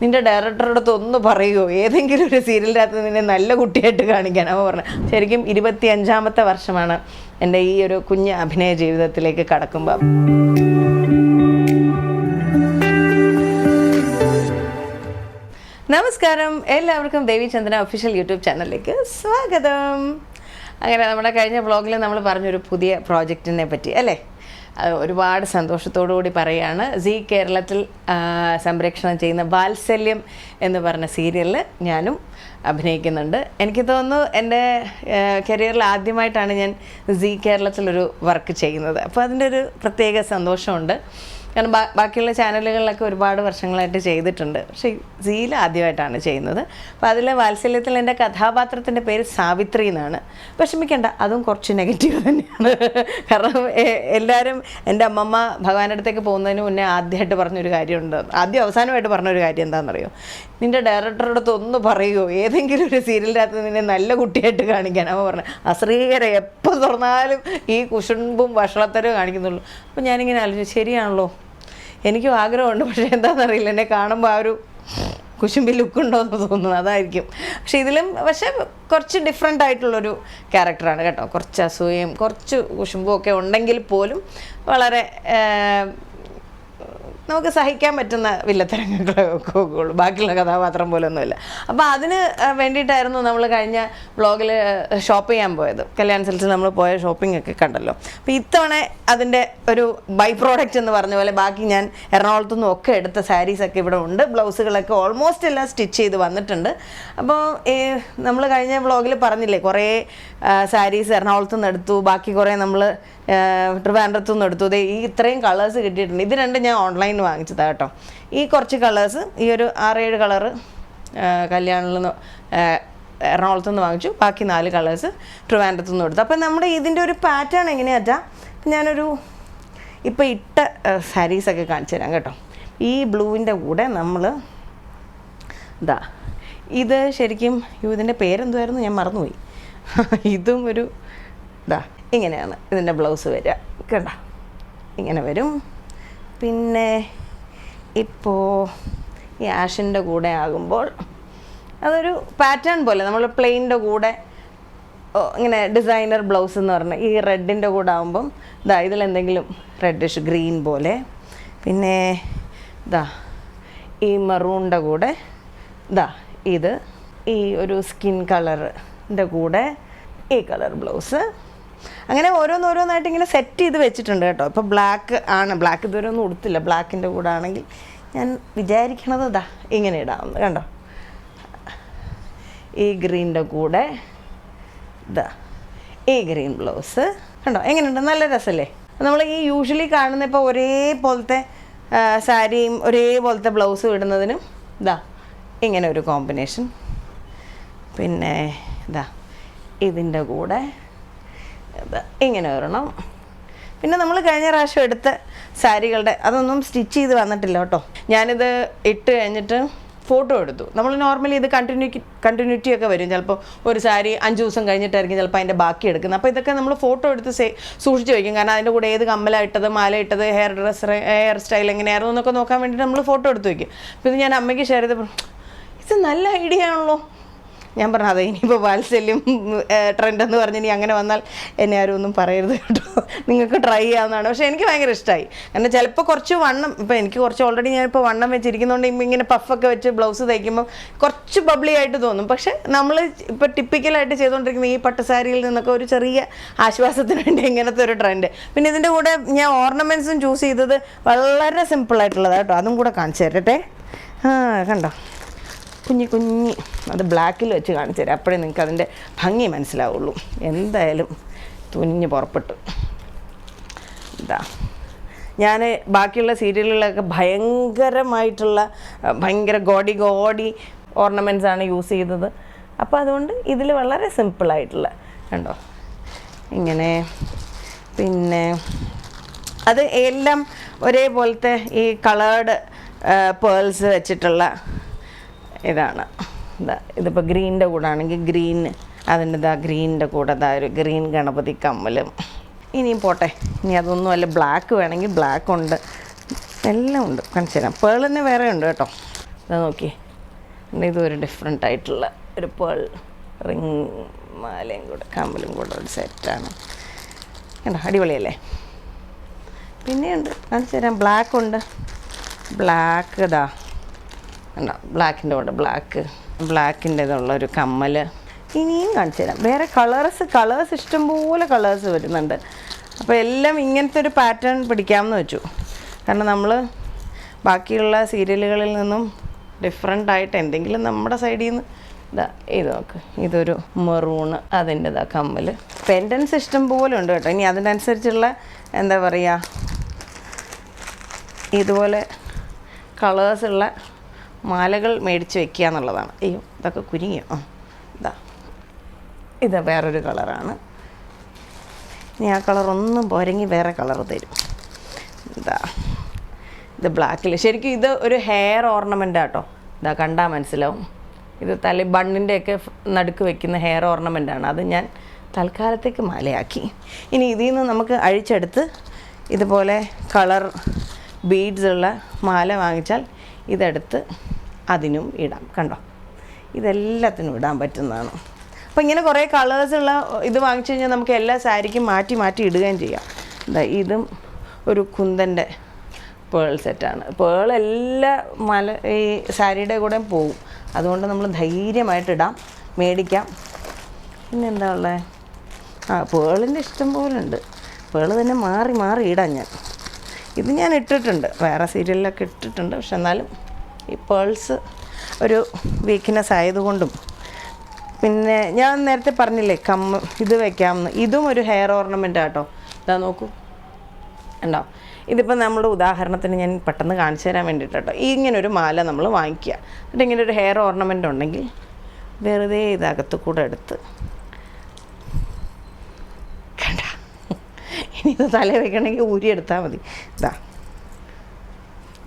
നിന്റെ ഡയറക്ടറുടെ അടുത്ത് ഒന്ന് പറയുമോ ഏതെങ്കിലും ഒരു സീരിയലിനകത്ത് നിന്നെ നല്ല കുട്ടിയായിട്ട് കാണിക്കാൻ. അവ പറഞ്ഞു ശരിക്കും ഇരുപത്തി അഞ്ചാമത്തെ വർഷമാണ് എന്റെ ഈ ഒരു കുഞ്ഞ് അഭിനയ ജീവിതത്തിലേക്ക് കടക്കുമ്പോൾ നമസ്കാരം. എല്ലാവർക്കും ദേവി ചന്ദ്ര ഒഫീഷ്യൽ യൂട്യൂബ് ചാനലിലേക്ക് സ്വാഗതം. അങ്ങനെ നമ്മുടെ കഴിഞ്ഞ വ്ളോഗിൽ നമ്മൾ പറഞ്ഞൊരു പുതിയ പ്രോജക്റ്റിനെ പറ്റി അല്ലേ? ഒരുപാട് സന്തോഷത്തോടു കൂടി പറയുകയാണ് സി കേരളത്തിൽ സംരക്ഷണം ചെയ്യുന്ന വാത്സല്യം എന്ന് പറഞ്ഞ സീരിയലിൽ ഞാനും അഭിനയിക്കുന്നുണ്ട്. എനിക്ക് തോന്നുന്നു എന്റെ കരിയറിൽ ആദ്യമായിട്ടാണ് ഞാൻ സി കേരളത്തിലൊരു വർക്ക് ചെയ്യുന്നത്. അപ്പോൾ അതിന്റെ ഒരു പ്രത്യേക സന്തോഷമുണ്ട്. കാരണം ബാക്കിയുള്ള ചാനലുകളിലൊക്കെ ഒരുപാട് വർഷങ്ങളായിട്ട് ചെയ്തിട്ടുണ്ട്. പക്ഷേ സീല ആദ്യമായിട്ടാണ് ചെയ്യുന്നത്. അപ്പോൾ അതിലെ വാത്സല്യത്തിൽ എന്റെ കഥാപാത്രത്തിന്റെ പേര് സാവിത്രി എന്നാണ്. വിഷമിക്കേണ്ട അതും കുറച്ച് നെഗറ്റീവ് തന്നെയാണ്. കാരണം എല്ലാവരും എന്റെ അമ്മമ്മ ഭഗവാന്റെ അടുത്തേക്ക് പോകുന്നതിന് മുന്നേ ആദ്യമായിട്ട് പറഞ്ഞൊരു കാര്യമുണ്ട്. ആദ്യം അവസാനമായിട്ട് പറഞ്ഞൊരു കാര്യം എന്താണെന്നറിയോ? നിന്റെ ഡയറക്ടറുടെ ഒന്ന് പറയുമോ ഏതെങ്കിലും ഒരു സീരിയലിനകത്ത് നിന്നെ നല്ല കുട്ടിയായിട്ട് കാണിക്കാൻ. അമ്മ പറഞ്ഞു അശ്രീകര എപ്പോൾ തുറന്നാലും ഈ കുശുമ്പും വഷളത്തരവും കാണിക്കുന്നുള്ളൂ. അപ്പോൾ ഞാനിങ്ങനെ ആലോചിച്ചു ശരിയാണല്ലോ. എനിക്കും ആഗ്രഹമുണ്ട് പക്ഷേ എന്താണെന്നറിയില്ല എന്നെ കാണുമ്പോൾ ആ ഒരു കുശുമ്പി ലുക്ക് ഉണ്ടോ എന്ന് തോന്നുന്നു. അതായിരിക്കും. പക്ഷെ ഇതിലും പക്ഷെ കുറച്ച് ഡിഫറെന്റ് ആയിട്ടുള്ളൊരു ക്യാരക്ടറാണ് കേട്ടോ. കുറച്ച് അസൂയയും കുറച്ച് കുശുമ്പും ഒക്കെ ഉണ്ടെങ്കിൽ പോലും വളരെ നമുക്ക് സഹിക്കാൻ പറ്റുന്ന വില്ലത്തരങ്ങളൊക്കെ ഉള്ളൂ ബാക്കിയുള്ള കഥാപാത്രം പോലൊന്നുമില്ല. അപ്പോൾ അതിന് വേണ്ടിയിട്ടായിരുന്നു നമ്മൾ കഴിഞ്ഞ വ്ളോഗിൽ ഷോപ്പ് ചെയ്യാൻ പോയത്. കല്യാൺ സിൽസിൽ നമ്മൾ പോയ ഷോപ്പിംഗ് ഒക്കെ കണ്ടല്ലോ. അപ്പോൾ ഇത്തവണ അതിന്റെ ഒരു ബൈ പ്രോഡക്റ്റ് എന്ന് പറഞ്ഞ പോലെ ബാക്കി ഞാൻ എറണാകുളത്തു നിന്നും ഒക്കെ എടുത്ത സാരീസൊക്കെ ഇവിടെ ഉണ്ട്. ബ്ലൗസുകളൊക്കെ ഓൾമോസ്റ്റ് എല്ലാം സ്റ്റിച്ച് ചെയ്ത് വന്നിട്ടുണ്ട്. അപ്പോൾ നമ്മൾ കഴിഞ്ഞ വ്ളോഗിൽ പറഞ്ഞില്ലേ കുറേ സാരീസ് എറണാകുളത്തു നിന്ന് എടുത്തു. ബാക്കി കുറേ നമ്മൾ ട്രിവാൻഡ്രത്തു നിന്ന് എടുത്തു. ഈ ഇത്രയും കളേഴ്സ് കിട്ടിയിട്ടുണ്ട്. ഇത് രണ്ടും ഞാൻ ഓൺലൈനിൽ വാങ്ങിച്ചതാണ് കേട്ടോ. ഈ കുറച്ച് കളേഴ്സ് ഈ ഒരു ആറേഴ് കളറ് കല്യാണിൽ നിന്ന് എറണാകുളത്തു നിന്ന് വാങ്ങിച്ചു. ബാക്കി നാല് കളേഴ്സ് ട്രിവാൻഡ്രത്തു നിന്ന് എടുത്തു. അപ്പം നമ്മുടെ ഇതിന്റെ ഒരു പാറ്റേൺ എങ്ങനെയാച്ചാ ഞാനൊരു ഇപ്പോൾ ഇട്ട സാരീസൊക്കെ കാണിച്ചു തരാം കേട്ടോ. ഈ ബ്ലൂവിന്റെ കൂടെ നമ്മൾ ഇതാ ഇത് ശരിക്കും ഇതിന്റെ പേരെന്തുമായിരുന്നു ഞാൻ മറന്നുപോയി. ഇതും ഒരു ഇതാ ഇങ്ങനെയാണ് ഇതിന്റെ ബ്ലൗസ് വരിക. കണ്ട? ഇങ്ങനെ വരും. പിന്നെ ഇപ്പോൾ ഈ ആഷിന്റെ കൂടെ ആകുമ്പോൾ അതൊരു പാറ്റേൺ പോലെ. നമ്മൾ പ്ലെയിന്റെ കൂടെ ഇങ്ങനെ ഡിസൈനർ ബ്ലൗസ് എന്ന് പറഞ്ഞാൽ ഈ റെഡിന്റെ കൂടെ ആകുമ്പം ഇതാ ഇതിലെന്തെങ്കിലും റെഡിഷ് ഗ്രീൻ പോലെ. പിന്നെ ഇതാ ഈ മറൂണിന്റെ കൂടെ ഇതാ ഇത് ഈ ഒരു സ്കിൻ കളറിന്റെ കൂടെ ഈ കളർ ബ്ലൗസ് അങ്ങനെ ഓരോന്നോരോന്നായിട്ട് ഇങ്ങനെ സെറ്റ് ചെയ്ത് വെച്ചിട്ടുണ്ട് കേട്ടോ. ഇപ്പോൾ ബ്ലാക്ക് ആണ്. ബ്ലാക്ക് ഇതുവരെ ഒന്നും ഉടുത്തില്ല. ബ്ലാക്കിന്റെ കൂടെ ആണെങ്കിൽ ഞാൻ വിചാരിക്കണത് ഇതാ ഇങ്ങനെ ഇടാവുന്നത് കണ്ടോ? ഈ ഗ്രീന്റെ കൂടെ ഇതാ ഈ ഗ്രീൻ ബ്ലൗസ് കണ്ടോ? എങ്ങനെയുണ്ട്? നല്ല രസമല്ലേ നമ്മൾ ഈ യൂഷ്വലി കാണുന്ന ഇപ്പോൾ ഒരേപോലത്തെ സാരിയും ഒരേപോലത്തെ ബ്ലൗസും ഇടുന്നതിനും ഇതാ ഇങ്ങനെ ഒരു കോമ്പിനേഷൻ പിന്നെ ഇതാ ഇതിന്റെ കൂടെ ഇതാ ഇങ്ങനെ ഒരെണ്ണം. പിന്നെ നമ്മൾ കഴിഞ്ഞ പ്രാവശ്യം എടുത്ത സാരികളുടെ അതൊന്നും സ്റ്റിച്ച് ചെയ്ത് വന്നിട്ടില്ല കേട്ടോ. ഞാനിത് ഇട്ട് കഴിഞ്ഞിട്ട് ഫോട്ടോ എടുത്തു. നമ്മൾ നോർമലി ഇത് കണ്ടിന്യൂ കണ്ടിന്യൂറ്റി ഒക്കെ വരും. ചിലപ്പോൾ ഒരു സാരി അഞ്ച് ദിവസം കഴിഞ്ഞിട്ടായിരിക്കും ചിലപ്പോൾ അതിന്റെ ബാക്കി എടുക്കുന്നത്. അപ്പോൾ ഇതൊക്കെ നമ്മൾ ഫോട്ടോ എടുത്ത് സേ സൂക്ഷിച്ച് വയ്ക്കും കാരണം അതിന്റെ കൂടെ ഏത് കമ്മല ഇട്ടത് മാല ഇട്ടത് ഹെയർ ഡ്രസ്സർ ഹെയർ സ്റ്റൈൽ എങ്ങനെയായിരുന്നു എന്നൊക്കെ നോക്കാൻ വേണ്ടിയിട്ട് നമ്മൾ ഫോട്ടോ എടുത്ത് വയ്ക്കും അപ്പോൾ ഇത് ഞാൻ അമ്മയ്ക്ക് ഷെയർ ചെയ്തപ്പോൾ ഇത് നല്ല ഐഡിയ ആണല്ലോ. ഞാൻ പറഞ്ഞു അതെ ഇനിയിപ്പോൾ വാത്സല്യം ട്രെൻഡ് എന്ന് പറഞ്ഞ് ഇനി അങ്ങനെ വന്നാൽ എന്നെ ആരും ഒന്നും പറയരുത് കേട്ടോ. നിങ്ങൾക്ക് ട്രൈ ചെയ്യാവുന്നതാണ്. പക്ഷേ എനിക്ക് ഭയങ്കര ഇഷ്ടമായി കാരണം ചിലപ്പോൾ കുറച്ച് വണ്ണം ഇപ്പോൾ എനിക്ക് കുറച്ച് ഓൾറെഡി ഞാനിപ്പോൾ വണ്ണം വെച്ചിരിക്കുന്നതുകൊണ്ട് ഇങ്ങനെ പഫൊക്കെ വെച്ച് ബ്ലൗസ് തയ്ക്കുമ്പോൾ കുറച്ച് ബബ്ലി ആയിട്ട് തോന്നും. പക്ഷേ നമ്മൾ ഇപ്പോൾ ടിപ്പിക്കലായിട്ട് ചെയ്തുകൊണ്ടിരിക്കുന്ന ഈ പട്ടുസാരിയിൽ നിന്നൊക്കെ ഒരു ചെറിയ ആശ്വാസത്തിന് വേണ്ടി ഇങ്ങനത്തെ ഒരു ട്രെൻഡ് പിന്നെ ഇതിന്റെ കൂടെ ഞാൻ ഓർണമെന്റ്സും ചൂസ് ചെയ്തത് വളരെ സിമ്പിളായിട്ടുള്ളതാണ് കേട്ടോ. അതും കൂടെ കാണിച്ചു തരട്ടെ. ആ കണ്ടോ? കുഞ്ഞി കുഞ്ഞി അത് ബ്ലാക്കിൽ വെച്ച് കാണിച്ചു തരാം. അപ്പോഴേ നിങ്ങൾക്ക് അതിന്റെ ഭംഗി മനസ്സിലാവുള്ളൂ. എന്തായാലും തുനിഞ്ഞ് പുറപ്പെട്ടു. ഇതാ. ഞാൻ ബാക്കിയുള്ള സീരിയലുകളിലൊക്കെ ഭയങ്കരമായിട്ടുള്ള ഭയങ്കര ഗോഡി ഗോഡി ഓർണമെന്റ്സ് ആണ് യൂസ് ചെയ്തത്. അപ്പോൾ അതുകൊണ്ട് ഇതിൽ വളരെ സിമ്പിളായിട്ടുള്ള കണ്ടോ? ഇങ്ങനെ. പിന്നെ അത് എല്ലാം ഒരേപോലത്തെ ഈ കളേർഡ് പേൾസ് വെച്ചിട്ടുള്ള ഇതാണ്. ഇതാ ഇതിപ്പോൾ ഗ്രീനിന്റെ കൂടെ ആണെങ്കിൽ ഗ്രീൻ അതിന്റെ ഇതാ ഗ്രീനിന്റെ കൂടെ ഇതാ ഒരു ഗ്രീൻ ഗണപതി കമ്മലും. ഇനിയും പോട്ടെ. ഇനി അതൊന്നും അല്ല ബ്ലാക്ക് വേണമെങ്കിൽ ബ്ലാക്ക് ഉണ്ട്. എല്ലാം ഉണ്ട്. കാണിച്ചു പേൾ തന്നെ വേറെ ഉണ്ട് കേട്ടോ. ഇതാ നോക്കി ഇതൊരു ഡിഫറെന്റ് ആയിട്ടുള്ള ഒരു പേൾ റിങ് മാലയും കൂടെ കമ്മലും കൂടെ ഒരു സെറ്റാണ് കണ്ടോ? അടിപൊളിയല്ലേ? പിന്നെയുണ്ട്. കാണിച്ചു ബ്ലാക്ക് ഉണ്ട്. ബ്ലാക്ക് ഇതാ ഉണ്ടോ ബ്ലാക്കിന്റെ കൂടെ ബ്ലാക്ക് ബ്ലാക്കിന്റെതുള്ള ഒരു കമ്മൽ ഇനിയും കാണിച്ചു തരാം. വേറെ കളേഴ്സ് കളേഴ്സ് ഇഷ്ടംപോലെ കളേഴ്സ് വരുന്നുണ്ട്. അപ്പോൾ എല്ലാം ഇങ്ങനത്തെ ഒരു പാറ്റേൺ പിടിക്കാമെന്ന് വെച്ചു. കാരണം നമ്മൾ ബാക്കിയുള്ള സീരിയലുകളിൽ നിന്നും ഡിഫറെന്റ് ആയിട്ട് എന്തെങ്കിലും നമ്മുടെ സൈഡിൽ നിന്ന് ഇതാ ഇത് നോക്ക്. ഇതൊരു മെറൂണ് അതിന്റെ ഇതാ കമ്മൽ പെൻഡൻസ് ഇഷ്ടം പോലെ ഉണ്ട് കേട്ടോ. ഇനി അതിനനുസരിച്ചുള്ള എന്താ പറയുക ഇതുപോലെ കളേഴ്സുള്ള മാലകൾ മേടിച്ച് വെക്കുക എന്നുള്ളതാണ്. അയ്യോ ഇതൊക്കെ കുരുങ്ങിയോ? ആ ഇതാ. ഇത് വേറൊരു കളറാണ്. ഇനി ആ കളറൊന്നും പോരെങ്കിൽ വേറെ കളർ തരും. ഇതാ. ഇത് ബ്ലാക്കിൽ ശരിക്കും ഇത് ഒരു ഹെയർ ഓർണമെന്റ് ആട്ടോ ഇതാ കണ്ടാൽ മനസ്സിലാവും. ഇത് തല ബണ്ണിന്റെയൊക്കെ നടുക്ക് വെക്കുന്ന ഹെയർ ഓർണമെന്റ് ആണ് അത് ഞാൻ തൽക്കാലത്തേക്ക് മാലയാക്കി. ഇനി ഇതിൽ നിന്ന് നമുക്ക് അഴിച്ചെടുത്ത് ഇതുപോലെ കളർ ബീഡ്സ് ഉള്ള മാല വാങ്ങിച്ചാൽ ഇതെടുത്ത് അതിനും ഇടാം കണ്ടോ? ഇതെല്ലാത്തിനും ഇടാൻ പറ്റുന്നതാണ്. അപ്പോൾ ഇങ്ങനെ കുറേ കളേഴ്സുള്ള ഇത് വാങ്ങിച്ചു കഴിഞ്ഞാൽ നമുക്ക് എല്ലാ സാരിക്കും മാറ്റി മാറ്റി ഇടുകയും ചെയ്യാം. എന്താ ഇതും ഒരു കുന്തന്റെ പേൾ സെറ്റാണ് പേൾ എല്ലാ മല ഈ സാരിയുടെ കൂടെ പോവും. അതുകൊണ്ട് നമ്മൾ ധൈര്യമായിട്ട് ഇടാം മേടിക്കാം. പിന്നെ എന്താ ഉള്ളത് ആ പേളിന്റെ ഇഷ്ടം പോലെ ഉണ്ട്. പേൾ തന്നെ മാറി മാറി ഇടാം ഞാൻ. ഇത് ഞാൻ ഇട്ടിട്ടുണ്ട്. വേറെ സീരിയലിലൊക്കെ ഇട്ടിട്ടുണ്ട്. പക്ഷെ എന്നാലും ഈ പേൾസ് ഒരു വീക്ക്നെസ് ആയതുകൊണ്ടും. പിന്നെ ഞാൻ നേരത്തെ പറഞ്ഞില്ലേ കമ്മ ഇത് വെക്കാമെന്ന്. ഇതും ഒരു ഹെയർ ഓർണമെന്റ് ആട്ടോ. ഇതാ നോക്കൂ. ഉണ്ടോ ഇതിപ്പോൾ നമ്മുടെ ഉദാഹരണത്തിന് ഞാൻ പെട്ടെന്ന് കാണിച്ചു തരാൻ വേണ്ടിയിട്ടോ ഇങ്ങനെ ഒരു മാല നമ്മൾ വാങ്ങിക്കുക. എന്നിട്ട് ഇങ്ങനെ ഒരു ഹെയർ ഓർണമെന്റ് ഉണ്ടെങ്കിൽ വെറുതെ ഇതകത്ത് കൂടെ എടുത്ത് കണ്ട? ഇനി ഇത് തല വെക്കണമെങ്കിൽ ഊരി എടുത്താൽ മതി. ഇതാ.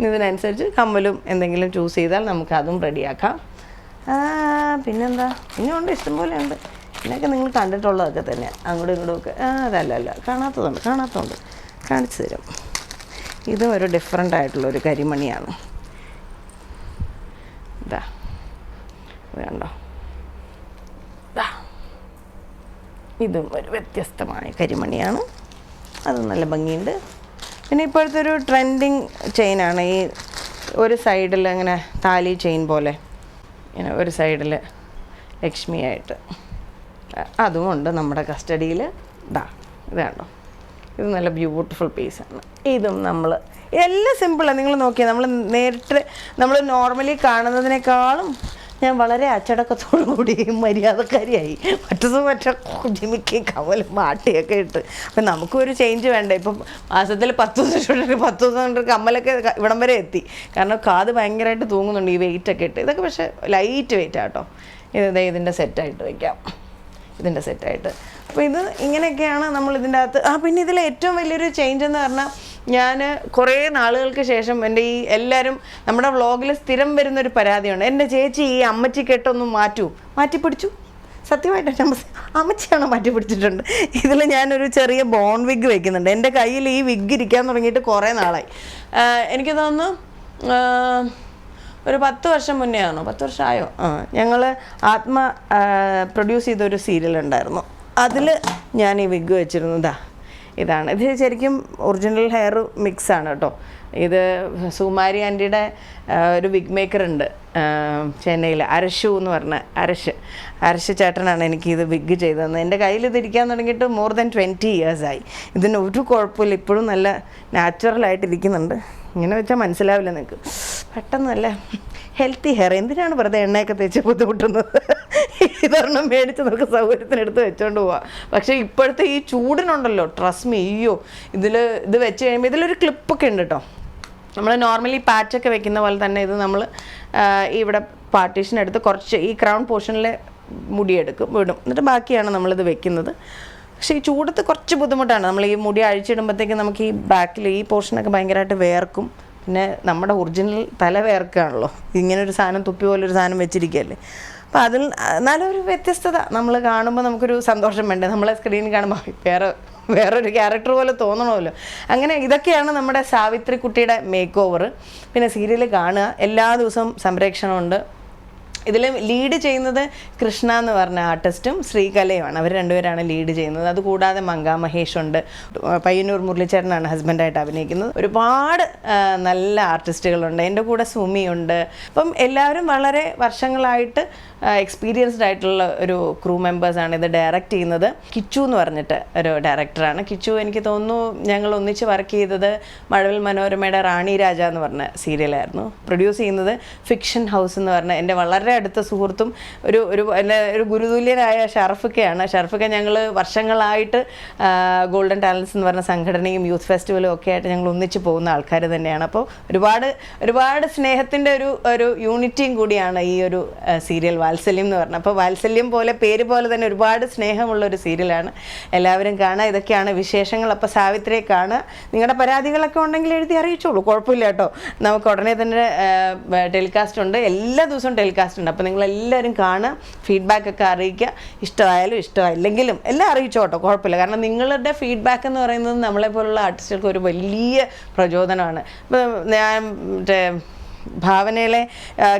ഇതിനനുസരിച്ച് കമ്മലും എന്തെങ്കിലും ചൂസ് ചെയ്താൽ നമുക്ക് അതും റെഡിയാക്കാം പിന്നെന്താ? പിന്നെ ഉണ്ട് ഇഷ്ടംപോലെ ഉണ്ട്. ഇതിനൊക്കെ നിങ്ങൾ കണ്ടിട്ടുള്ളതൊക്കെ തന്നെ അങ്ങോട്ടും ഇങ്ങോട്ടും ഒക്കെ. അതല്ല അല്ല. കാണാത്തതുണ്ട് കാണാത്തതുണ്ട്. കാണിച്ചു തരും. ഇതും ഒരു ഡിഫറെന്റ് ആയിട്ടുള്ള ഒരു കരിമണിയാണ് ഇതാ കണ്ടോ? ഇതാ ഇതും ഒരു വ്യത്യസ്തമായ കരിമണിയാണ്. അത് നല്ല ഭംഗിയുണ്ട്. പിന്നെ ഇപ്പോഴത്തെ ഒരു ട്രെൻഡിങ് ചെയിനാണ് ഈ ഒരു സൈഡിൽ അങ്ങനെ താലി ചെയിൻ പോലെ. ഇങ്ങനെ ഒരു സൈഡിൽ ലക്ഷ്മിയായിട്ട് അതുമുണ്ട് നമ്മുടെ കസ്റ്റഡിയിൽ ഇതാ ഇത് കണ്ടോ? ഇത് നല്ല ബ്യൂട്ടിഫുൾ പീസാണ് ഇതും നമ്മൾ എല്ലാം സിമ്പിളാണ് നിങ്ങൾ നോക്കിയാൽ നമ്മൾ നേരിട്ട് നമ്മൾ നോർമലി കാണുന്നതിനേക്കാളും ഞാൻ വളരെ അച്ചടക്കത്തോടു കൂടി മര്യാദക്കാരിയായി. മറ്റത് മറ്റേ ജിമിക്ക് കവലും മാട്ടിയൊക്കെ ഇട്ട്. അപ്പം നമുക്കും ഒരു ചേഞ്ച് വേണ്ട? ഇപ്പം മാസത്തിൽ പത്ത് ദിവസം ഇട്ടിട്ട് പത്ത് ദിവസം കൊണ്ട് കമ്മലൊക്കെ ഇവിടം വരെ എത്തി. കാരണം കാത് ഭയങ്കരമായിട്ട് തൂങ്ങുന്നുണ്ട് ഈ വെയിറ്റ് ഒക്കെ ഇട്ട്. ഇതൊക്കെ പക്ഷേ ലൈറ്റ് വെയിറ്റ് ആട്ടോ. ഇത് ഇതിന്റെ സെറ്റായിട്ട് വയ്ക്കാം ഇതിന്റെ സെറ്റായിട്ട് അപ്പോൾ ഇത് ഇങ്ങനെയൊക്കെയാണ് നമ്മൾ ഇതിന്റെ അകത്ത്. ആ പിന്നെ ഇതിൽ ഏറ്റവും വലിയൊരു ചേഞ്ച് എന്ന് പറഞ്ഞാൽ ഞാൻ കുറേ നാളുകൾക്ക് ശേഷം എന്റെ ഈ എല്ലാവരും നമ്മുടെ വ്ളോഗിൽ സ്ഥിരം വരുന്നൊരു പരാതിയുണ്ട് എന്റെ ചേച്ചി ഈ അമ്മച്ചി കെട്ടൊന്ന് മാറ്റൂ. മാറ്റി പിടിച്ചു സത്യമായിട്ട് അമ്മച്ചിയാണോ മാറ്റി പിടിച്ചിട്ടുണ്ട് ഇതിൽ ഞാനൊരു ചെറിയ ബോൺ വിഗ് വെക്കുന്നുണ്ട്. എന്റെ കയ്യിൽ ഈ വിഗ് ഇരിക്കാൻ തുടങ്ങിയിട്ട് കുറേ നാളായി. എനിക്ക് തോന്നുന്നു ഒരു പത്ത് വർഷം മുന്നേ ആണോ? പത്ത് വർഷമായോ ആ ഞങ്ങൾ ആത്മ പ്രൊഡ്യൂസ് ചെയ്തൊരു സീരിയൽ ഉണ്ടായിരുന്നു. അതിൽ ഞാൻ ഈ വിഗ് വെച്ചിരുന്നതാ ഇതാണ്. ഇത് ശരിക്കും ഒറിജിനൽ ഹെയർ മിക്സ് ആണ് കേട്ടോ. ഇത് സുമാരി ആന്റിയുടെ ഒരു വിഗ് മേക്കർ ഉണ്ട് ചെന്നൈയിൽ അരശു എന്ന് പറഞ്ഞ അരശ് അരശ് ചേട്ടനാണ് എനിക്ക് ഇത് വിഗ് ചെയ്തു തന്നത്. എന്റെ കയ്യിൽ ഇത് ഇരിക്കാൻ തുടങ്ങിയിട്ട് മോർ ദാൻ ട്വന്റി ഇയേഴ്സായി ഇതിന് ഒരു കുഴപ്പമില്ല. ഇപ്പോഴും നല്ല നാച്ചുറലായിട്ട് ഇരിക്കുന്നുണ്ട്. ഇങ്ങനെ വെച്ചാൽ മനസ്സിലാവില്ല നിങ്ങൾക്ക് പെട്ടെന്ന് നല്ല ഹെൽത്തി ഹെയർ എന്തിനാണ് വെറുതെ എണ്ണയൊക്കെ തേച്ച് ബുദ്ധിമുട്ടുന്നത്? ഇതൊരെണ്ണം മേടിച്ച് നമുക്ക് സൗകര്യത്തിനെടുത്ത് വെച്ചോണ്ട് പോവാം. പക്ഷേ ഇപ്പോഴത്തെ ഈ ചൂടിനുണ്ടല്ലോ ട്രസ് മീ അയ്യോ ഇതിൽ ഇത് വെച്ച് കഴിയുമ്പോൾ ഇതിലൊരു ക്ലിപ്പൊക്കെ ഉണ്ട് കേട്ടോ നമ്മൾ നോർമലി പാച്ചൊക്കെ വെക്കുന്ന പോലെ തന്നെ ഇത് നമ്മൾ ഇവിടെ പാർട്ടീഷൻ എടുത്ത് കുറച്ച് ഈ ക്രൗൺ പോർഷനിൽ മുടിയെടുക്കും വിടും. എന്നിട്ട് ബാക്കിയാണ് നമ്മളിത് വെക്കുന്നത്. പക്ഷേ ഈ ചൂടത്ത് കുറച്ച് ബുദ്ധിമുട്ടാണ്. നമ്മൾ ഈ മുടി അഴിച്ചിടുമ്പോഴത്തേക്ക് നമുക്ക് ഈ ബാക്കിൽ ഈ പോർഷനൊക്കെ ഭയങ്കരമായിട്ട് വേർക്കും. പിന്നെ നമ്മുടെ ഒറിജിനൽ തല വേർക്കുകയാണല്ലോ ഇങ്ങനെ ഒരു സാധനം തുപ്പി പോലൊരു സാധനം വെച്ചിരിക്കുകയല്ലേ. അപ്പോൾ അതിൽ എന്നാലും ഒരു വ്യത്യസ്തത. നമ്മൾ കാണുമ്പോൾ നമുക്കൊരു സന്തോഷം വേണ്ടേ? നമ്മളെ സ്ക്രീനിൽ കാണുമ്പോൾ വേറെ വേറൊരു ക്യാരക്ടർ പോലെ തോന്നണമല്ലോ. അങ്ങനെ ഇതൊക്കെയാണ് നമ്മുടെ സാവിത്രി കുട്ടിയുടെ മേക്ക് ഓവർ പിന്നെ സീരിയൽ കാണുക. എല്ലാ ദിവസവും സംപ്രേക്ഷണമുണ്ട്. ഇതിൽ ലീഡ് ചെയ്യുന്നത് കൃഷ്ണ എന്ന് പറഞ്ഞ ആർട്ടിസ്റ്റും ശ്രീകലയുമാണ്. അവർ രണ്ടുപേരാണ് ലീഡ് ചെയ്യുന്നത്. അതുകൂടാതെ മങ്ക മഹേഷ് ഉണ്ട്. പയ്യന്നൂർ മുരളിച്ചേട്ടനാണ് ഹസ്ബൻഡായിട്ട് അഭിനയിക്കുന്നത്. ഒരുപാട് നല്ല ആർട്ടിസ്റ്റുകളുണ്ട് എന്റെ കൂടെ സുമിയുണ്ട് അപ്പം എല്ലാവരും വളരെ വർഷങ്ങളായിട്ട് എക്സ്പീരിയൻസ്ഡ് ആയിട്ടുള്ള ഒരു ക്രൂ മെമ്പേഴ്സാണ് ഇത് ഡയറക്റ്റ് ചെയ്യുന്നത്. കിച്ചു എന്ന് പറഞ്ഞിട്ട് ഒരു ഡയറക്ടറാണ് കിച്ചു എനിക്ക് തോന്നുന്നു ഞങ്ങൾ ഒന്നിച്ച് വർക്ക് ചെയ്തത് മഴവിൽ മനോരമയുടെ റാണി രാജ എന്ന് പറഞ്ഞ സീരിയലായിരുന്നു പ്രൊഡ്യൂസ് ചെയ്യുന്നത് ഫിക്ഷൻ ഹൗസ് എന്ന് പറഞ്ഞ എന്റെ വളരെ അടുത്ത സുഹൃത്തും ഒരു ഒരു ഒരു ഗുരുതുല്യനായ ഷർഫിക്കയാണ് ഷർഫിക്ക ഞങ്ങൾ വർഷങ്ങളായിട്ട് ഗോൾഡൻ ടാലൻസ് എന്ന് പറഞ്ഞ സംഘടനയും യൂത്ത് ഫെസ്റ്റിവലും ഒക്കെ ആയിട്ട് ഞങ്ങൾ ഒന്നിച്ച് പോകുന്ന ആൾക്കാർ തന്നെയാണ്. അപ്പോൾ ഒരുപാട് ഒരുപാട് സ്നേഹത്തിന്റെ ഒരു ഒരു യൂണിറ്റിയും കൂടിയാണ് ഈ ഒരു സീരിയൽ വാത്സല്യം എന്ന് പറഞ്ഞത്. അപ്പോൾ വാത്സല്യം പോലെ പേര് പോലെ തന്നെ ഒരുപാട് സ്നേഹമുള്ള ഒരു സീരിയലാണ്. എല്ലാവരും കാണുക ഇതൊക്കെയാണ് വിശേഷങ്ങൾ. അപ്പോൾ സാവിത്രിയെ കാണുക നിങ്ങളുടെ പരാതികളൊക്കെ ഉണ്ടെങ്കിൽ എഴുതി അറിയിച്ചോളൂ. കുഴപ്പമില്ല കേട്ടോ. നമുക്ക് ഉടനെ തന്നെ ടെലികാസ്റ്റ് ഉണ്ട്. എല്ലാ ദിവസവും ടെലികാസ്റ്റ് ഉണ്ട്. അപ്പോൾ നിങ്ങളെല്ലാവരും കാണുക ഫീഡ്ബാക്ക് ഒക്കെ അറിയിക്കുക. ഇഷ്ടമായാലും ഇഷ്ടമായില്ലെങ്കിലും എല്ലാം അറിയിച്ചോട്ടോ കുഴപ്പമില്ല. കാരണം നിങ്ങളുടെ ഫീഡ്ബാക്ക് എന്ന് പറയുന്നത് നമ്മളെ പോലുള്ള ആർട്ടിസ്റ്റുകൾക്ക് ഒരു വലിയ പ്രചോദനമാണ്. ഇപ്പം ഞാൻ മറ്റേ ഭാവനയിലെ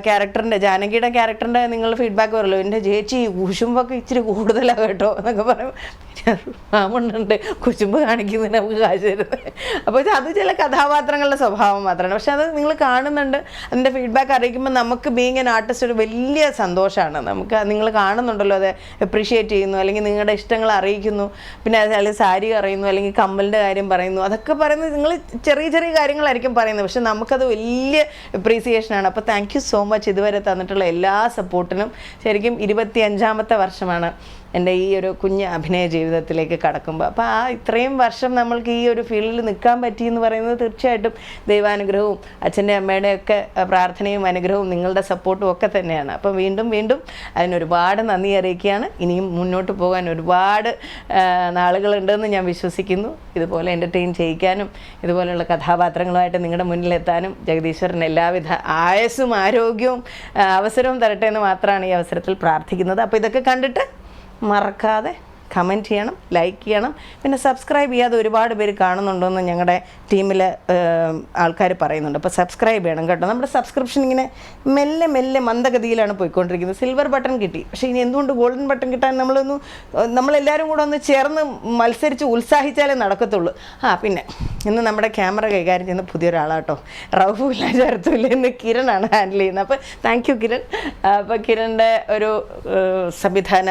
ക്യാരക്ടറിന്റെ ജാനകിയുടെ ക്യാരക്ടറിന്റെ നിങ്ങൾ ഫീഡ്ബാക്ക് പറയുമല്ലോ എന്റെ ചേച്ചി കുശുമ്പൊക്കെ ഇച്ചിരി കൂടുതലാണ് കേട്ടോ എന്നൊക്കെ പറയും മാമുണ്ടുണ്ട് കുശുമ്പ് കാണിക്കുന്നതിന് നമുക്ക് കാശ് തരുന്നത്. അപ്പോൾ അത് ചില കഥാപാത്രങ്ങളുടെ സ്വഭാവം മാത്രമാണ്. പക്ഷെ അത് നിങ്ങൾ കാണുന്നുണ്ട് അതിന്റെ ഫീഡ്ബാക്ക് അറിയിക്കുമ്പോൾ നമുക്ക് ബീങ് എൻ ആർട്ടിസ്റ്റ് ഒരു വലിയ സന്തോഷമാണ്. നമുക്ക് നിങ്ങൾ കാണുന്നുണ്ടല്ലോ അത് അപ്രീഷിയേറ്റ് ചെയ്യുന്നു അല്ലെങ്കിൽ നിങ്ങളുടെ ഇഷ്ടങ്ങൾ അറിയിക്കുന്നു പിന്നെ അല്ലെങ്കിൽ സാരി അറിയുന്നു അല്ലെങ്കിൽ കമ്മലിന്റെ കാര്യം പറയുന്നു അതൊക്കെ പറയുന്നത് നിങ്ങൾ ചെറിയ ചെറിയ കാര്യങ്ങളായിരിക്കും പറയുന്നത്. പക്ഷെ നമുക്കത് വലിയ അപ്രീസിയേഷനാണ് അപ്പോൾ താങ്ക് യു സോ മച്ച് ഇതുവരെ തന്നിട്ടുള്ള എല്ലാ സപ്പോർട്ടിനും ശരിക്കും ഇരുപത്തി അഞ്ചാമത്തെ വർഷമാണ്. എന്റെ ഈ ഒരു കുഞ്ഞ് അഭിനയ ജീവിതത്തിലേക്ക് കടക്കുമ്പോൾ അപ്പോൾ ആ ഇത്രയും വർഷം നമ്മൾക്ക് ഈ ഒരു ഫീൽഡിൽ നിൽക്കാൻ പറ്റി എന്ന് പറയുന്നത് തീർച്ചയായിട്ടും ദൈവാനുഗ്രഹവും അച്ഛന്റെ അമ്മയുടെ ഒക്കെ പ്രാർത്ഥനയും അനുഗ്രഹവും നിങ്ങളുടെ സപ്പോർട്ടും ഒക്കെ തന്നെയാണ്. അപ്പോൾ വീണ്ടും വീണ്ടും അതിനൊരുപാട് നന്ദി അറിയിക്കുകയാണ്. ഇനിയും മുന്നോട്ട് പോകാൻ ഒരുപാട് നാളുകളുണ്ടെന്ന് ഞാൻ വിശ്വസിക്കുന്നു. ഇതുപോലെ എന്റർടൈൻ ചെയ്യിക്കാനും ഇതുപോലെയുള്ള കഥാപാത്രങ്ങളുമായിട്ട് നിങ്ങളുടെ മുന്നിലെത്താനും ജഗദീശ്വരൻ എല്ലാവിധ ആയസും ആരോഗ്യവും അവസരവും തരട്ടെ എന്ന് മാത്രമാണ് ഈ അവസരത്തിൽ പ്രാർത്ഥിക്കുന്നത്. അപ്പോൾ ഇതൊക്കെ കണ്ടിട്ട് മറക്കാതെ കമന്റ് ചെയ്യണം ലൈക്ക് ചെയ്യണം. പിന്നെ സബ്സ്ക്രൈബ് ചെയ്യാതെ ഒരുപാട് പേര് കാണുന്നുണ്ടെന്ന് ഞങ്ങളുടെ ടീമിലെ ആൾക്കാർ പറയുന്നുണ്ട്. അപ്പോൾ സബ്സ്ക്രൈബ് ചെയ്യണം കേട്ടോ. നമ്മുടെ സബ്സ്ക്രിപ്ഷൻ ഇങ്ങനെ മെല്ലെ മെല്ലെ മന്ദഗതിയിലാണ് പോയിക്കൊണ്ടിരിക്കുന്നത്. സിൽവർ ബട്ടൺ കിട്ടി. പക്ഷേ ഇനി എന്തുകൊണ്ട് ഗോൾഡൻ ബട്ടൺ കിട്ടാൻ നമ്മളൊന്ന് നമ്മളെല്ലാവരും കൂടെ ഒന്ന് ചേർന്ന് മത്സരിച്ച് ഉത്സാഹിച്ചാലേ നടക്കത്തുള്ളൂ. ആ പിന്നെ ഇന്ന് നമ്മുടെ ക്യാമറ കൈകാര്യം ചെയ്യുന്ന പുതിയൊരാളാട്ടോ. റൗഫുല്ല ചേർത്തുമില്ല ഇന്ന് കിരണാണ് ഹാൻഡിൽ ചെയ്യുന്നത്. അപ്പോൾ താങ്ക് യു കിരൺ. അപ്പോൾ കിരണിന്റെ ഒരു സംവിധാന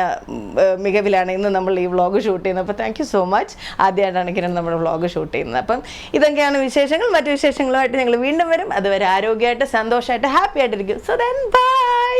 മികവിലാണ് ഇന്ന് നമ്മൾ ഈ വ്ളോഗ് ഷൂട്ട് ചെയ്യുന്നത്. അപ്പോൾ താങ്ക് യു സോ മച്ച് ആദ്യമായിട്ടാണ് കിരൺ നമ്മുടെ വ്ളോഗ് ഷൂട്ട് ചെയ്യുന്നത്. അപ്പം ഇതൊക്കെയാണ് വിശേഷങ്ങൾ. മറ്റു വിശേഷങ്ങളുമായിട്ട് ഞങ്ങൾ വീണ്ടും വരും. അതുവരെ ആരോഗ്യമായിട്ട് സന്തോഷമായിട്ട് ഹാപ്പി ആയിട്ടിരിക്കും. So then bye